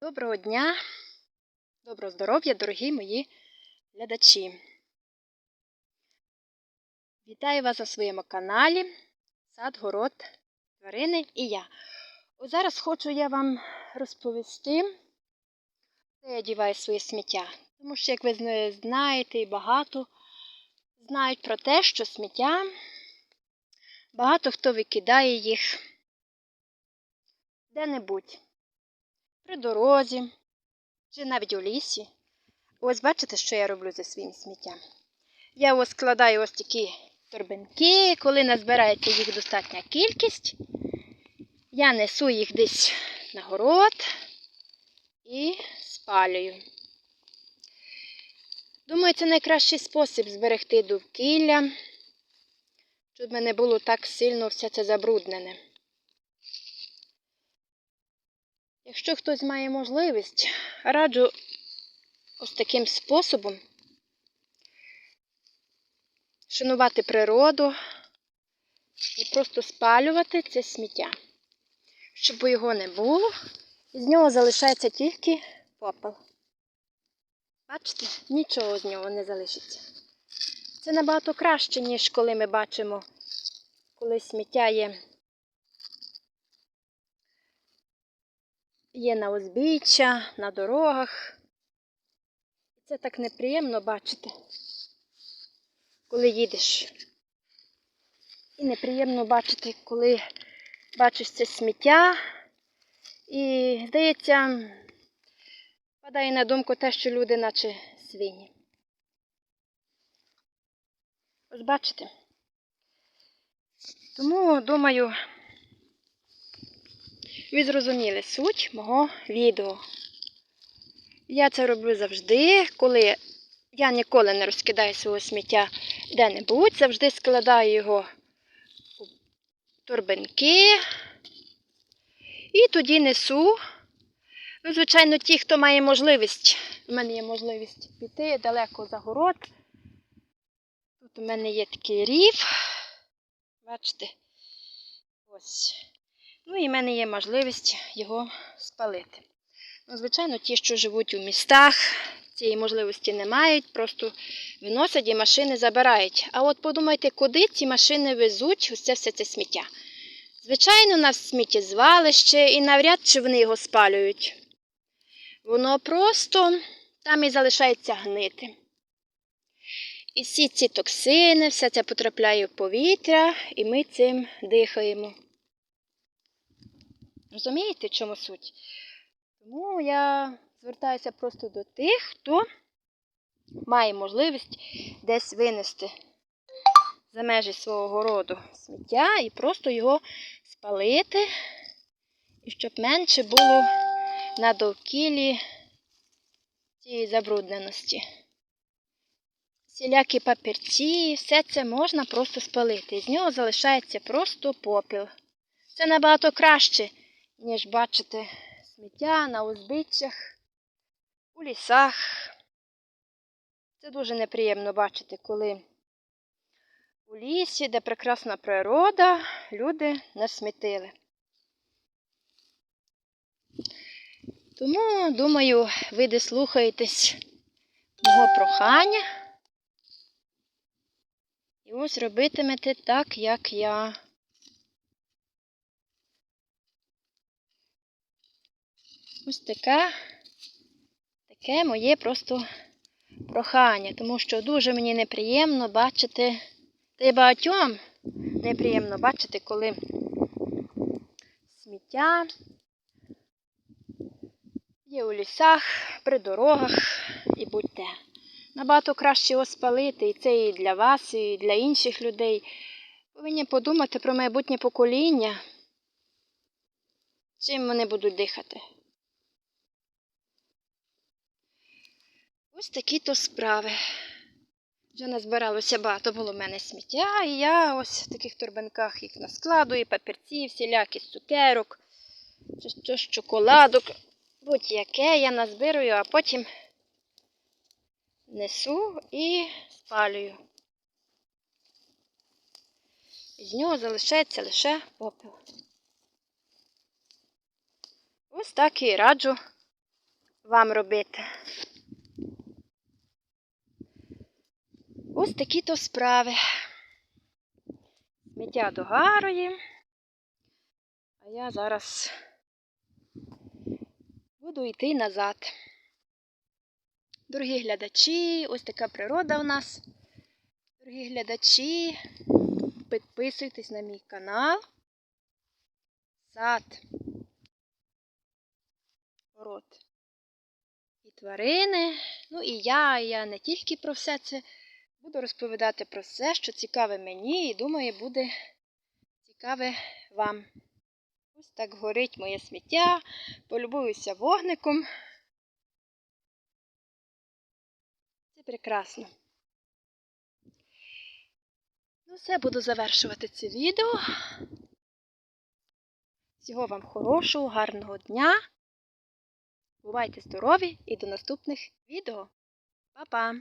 Доброго дня, доброго здоров'я, дорогі мої глядачі. Вітаю вас на своєму каналі Сад, город, тварини і я. Ось зараз хочу я вам розповісти, де я діваю своє сміття. Тому що, як ви знаєте, багато знають про те, що сміття багато хто викидає їх де-небудь при дорозі чи навіть у лісі. Ось бачите, що я роблю зі своїм сміттям. Я ось складаю ось такі торбинки, коли назбирається їх достатня кількість, я несу їх десь на город і спалюю. Думаю, це найкращий спосіб зберегти довкілля, щоб не було так сильно все це забруднене. Якщо хтось має можливість, раджу ось таким способом шанувати природу і просто спалювати це сміття, щоб його не було, і з нього залишається тільки попел. Бачите, нічого з нього не залишиться. Це набагато краще, ніж коли ми бачимо, коли сміття є є на узбіччя, на дорогах. Це так неприємно бачити, коли їдеш. І неприємно бачити, коли бачиш це сміття. І, здається, падає на думку те, що люди наче свині. Ось бачите? Тому, думаю, ви зрозуміли суть мого відео. Я це роблю завжди, коли я ніколи не розкидаю свого сміття де-небудь, завжди складаю його у торбинки і тоді несу. Ну, звичайно, ті, хто має можливість, у мене є можливість піти далеко за город. Тут у мене є такий рів. Бачите? Ось. Ну і в мене є можливість його спалити. Ну, звичайно, ті, що живуть у містах, цієї можливості не мають, просто виносять і машини забирають. А от подумайте, куди ці машини везуть це все це сміття. Звичайно, на сміттєзвалище і навряд чи вони його спалюють. Воно просто там і залишається гнити. І всі ці токсини, все це потрапляє в повітря, і ми цим дихаємо. Розумієте, в чому суть? Тому я звертаюся просто до тих, хто має можливість десь винести за межі свого городу сміття і просто його спалити, і щоб менше було на довкіллі цієї забрудненості. Всілякі папірці, все це можна просто спалити. І з нього залишається просто попіл. Це набагато краще, ніж бачити сміття на узбіччях, у лісах. Це дуже неприємно бачити, коли у лісі, де прекрасна природа, люди насмітили. Тому, думаю, ви дослухаєтесь мого прохання. І ось робитимете так, як я. Ось така, таке моє просто прохання, тому що дуже мені неприємно бачити, та й багатьом неприємно бачити, коли сміття є у лісах, при дорогах і будь-де. Набагато краще його спалити, і це і для вас, і для інших людей. Повинні подумати про майбутнє покоління, чим вони будуть дихати. Ось такі то справи. Вже назбиралося багато було в мене сміття, і я ось в таких торбинках їх наскладую, папірці, всілякі з цукерок, чи що з шоколадок, будь-яке я назбирую, а потім несу і спалюю. З нього залишається лише попел. Ось так і раджу вам робити. Ось такі то справи. Сміття догарує. А я зараз буду йти назад. Дорогі глядачі, ось така природа у нас. Дорогі глядачі, підписуйтесь на мій канал. Сад. Город. І тварини. Ну і я, і я не тільки про все це буду розповідати про все, що цікаве мені, і думаю, буде цікаве вам. Ось так горить моє сміття, полюбуюся вогником. Це прекрасно. Ну, все, буду завершувати це відео. Всього вам хорошого, гарного дня. Бувайте здорові і до наступних відео. Па-па!